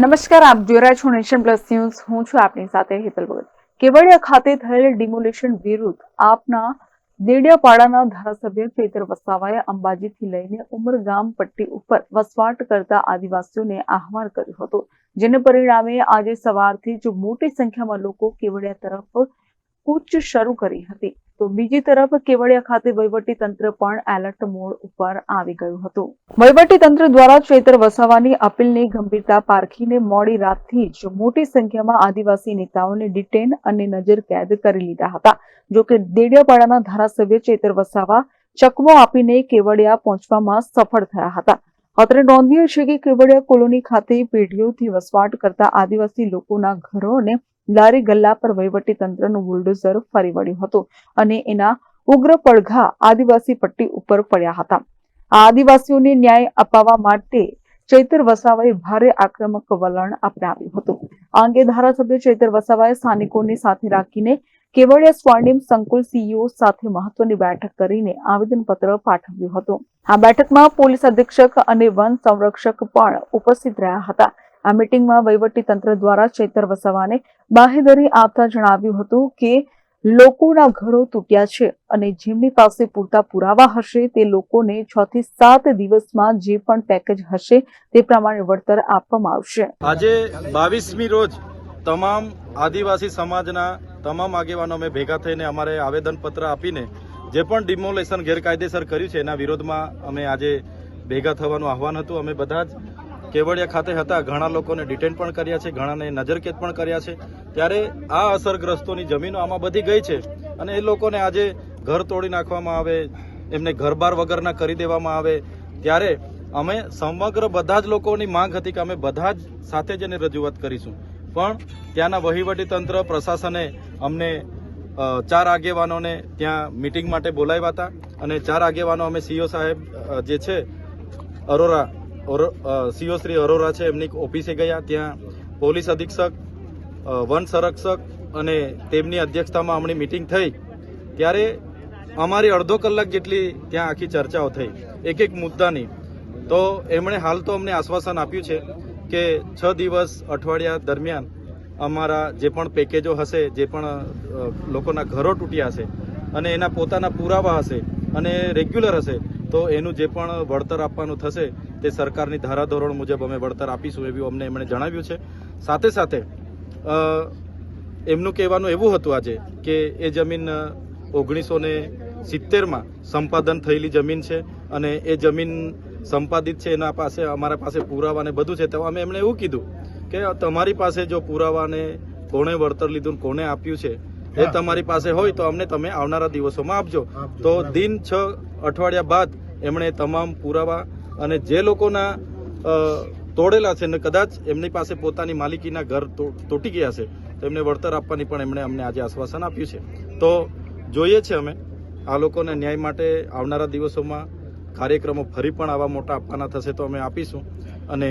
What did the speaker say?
નમસ્કાર, આપ જોઈ રહ્યા છો નેશન પ્લસ ન્યૂઝ. હું છું આપની સાથે હેતલ ભગત. કેવડિયા ખાતે થયેલ ડિમોલેશન વિરુદ્ધ આપના દેડિયાપાડાના ધારાસભ્ય ચેતર વસાવાએ અંબાજીથી લઈને ઉમરગામ પટ્ટી ઉપર વસવાટ કરતા આદિવાસીઓને આહવાન કર્યું હતું. જેને પરિણામે આજે સવારથી જ મોટી સંખ્યામાં લોકો કેવડિયા તરફ કૂચ શરૂ કરી હતી. તો બીજી તરફ કેવડિયા ખાતે વહીવટી તંત્ર પણ એલર્ટ મોડ ઉપર આવી ગયું હતું. વહીવટી તંત્ર દ્વારા ચૈતર વસાવાની અપીલની ગંભીરતા પારખીને મોડી રાતથી જ મોટી સંખ્યામાં આદિવાસી નેતાઓને ડિટેન અને નજર કેદ કરી લીધા હતા. જોકે દેડિયાપાડાના ધારાસભ્ય ચેતર વસાવા ચકમો આપીને કેવડિયા પહોંચવામાં સફળ થયા હતા. અત્રે નોંધ્ય છે કે કેવડિયા કોલોની ખાતે પેઢીઓથી વસવાટ કરતા આદિવાસી લોકોના ઘરો અને લારી ગલ્લા પર વહીવટી તંત્રનું બુલડોઝર ફરી વળ્યું હતું અને એના ઉગ્ર પડઘા આદિવાસી પટ્ટી ઉપર પડ્યા હતા. આ આદિવાસીઓને ન્યાય અપાવવા માટે ચૈતર વસાવાએ ભારે આક્રમક વલણ અપનાવ્યું હતું. આ અંગે ધારાસભ્ય ચૈતર વસાવાએ સ્થાનિકોને સાથે રાખીને કેવડિયા સ્વર્ણિમ સંકુલ સીઈઓ સાથે મહત્વની બેઠક કરીને આવેદનપત્ર પાઠવ્યું હતું. આ બેઠકમાં પોલીસ અધિક્ષક અને વન સંરક્ષક પણ ઉપસ્થિત રહ્યા હતા. આ મીટિંગમાં વહીવટી તંત્ર દ્વારા ચેતર વસાવાને બાહેદરી આપતા જણાવ્યું હતું કે, લોકોના ઘરો તૂટ્યા છે અને જેમની પાસે પૂરતા પુરાવા હશે, તે લોકોને છ થી સાત દિવસમાં જે પણ પેકેજ હશે, તે પ્રમાણે વળતર આપવામાં આવશે. આજે બાવીસમી રોજ તમામ આદિવાસી સમાજના તમામ આગેવાનો અમે ભેગા થઈને અમારે આવેદનપત્ર આપીને જે પણ ડિમોલેશન ગેરકાયદેસર કર્યું છે, એના વિરોધમાં અમે આજે ભેગા થવાનું આહવાન હતું. અમે બધા જ કેવડિયા ખાતે હતા. ઘણા લોકોને ડિટેન પણ કર્યા છે, ઘણાને નજરકેદ પણ કર્યા છે. ત્યારે આ અસરગ્રસ્તોની જમીનો આમાં બધી ગઈ છે અને એ લોકોને આજે ઘર તોડી નાખવામાં આવે, એમને ઘરબાર વગરના કરી દેવામાં આવે. ત્યારે અમે સમગ્ર બધા જ લોકોની માંગ હતી કે અમે બધા જ સાથે જ એની રજૂઆત કરીશું. પણ ત્યાંના વહીવટી તંત્ર, પ્રશાસને અમને ચાર આગેવાનોને ત્યાં મિટિંગ માટે બોલાવ્યા હતા. અને ચાર આગેવાનો અમે સીઓ સાહેબ જે છે, અરોરા સીઓ શ્રી અરોરા છે, એમની ઓફિસે ગયા. ત્યાં પોલીસ અધિક્ષક વન સંરક્ષક અને તેમની અધ્યક્ષતામાં હમણાં મિટિંગ થઈ. ત્યારે અમારી અડધો કલાક જેટલી ત્યાં આખી ચર્ચાઓ થઈ. એક એક મુદ્દાની. તો એમણે હાલ તો અમને આશ્વાસન આપ્યું છે કે છ દિવસ અઠવાડિયા દરમિયાન અમારા જે પણ પેકેજો હશે, જે પણ લોકોના ઘરો તૂટ્યા હશે અને એના પોતાના પુરાવા હશે અને રેગ્યુલર હશે તો એનું જે પણ વળતર આપવાનું થશે તે સરકારની ધારાધોરણ મુજબ અમે વળતર આપીશું એવું અમને એમણે જણાવ્યું છે. સાથે સાથે એમનું કહેવાનું એવું હતું આજે કે એ જમીન ઓગણીસો ને સિત્તેરમાં સંપાદન થયેલી જમીન છે અને એ જમીન સંપાદિત છે એના પાસે અમારા પાસે પુરાવા ને બધું છે. તો અમે એમણે એવું કીધું કે તમારી પાસે જો પુરાવાને કોણે વળતર લીધું કોને કોણે આપ્યું છે એ તમારી પાસે હોય તો અમને તમે આવનારા દિવસોમાં આપજો. તો દિન છ અઠવાડિયા બાદ એમણે તમામ પુરાવા અને જે લોકોના તોડેલા છે ને કદાચ એમની પાસે પોતાની માલિકીના ઘર તૂટી ગયા છે, તો એમને વળતર આપવાની પણ એમણે અમને આજે આશ્વાસન આપ્યું છે. તો જોઈએ છે અમે, આ લોકોને ન્યાય માટે આવનારા દિવસોમાં કાર્યક્રમો ફરી પણ આવા મોટા આપવાના થશે તો અમે આપીશું અને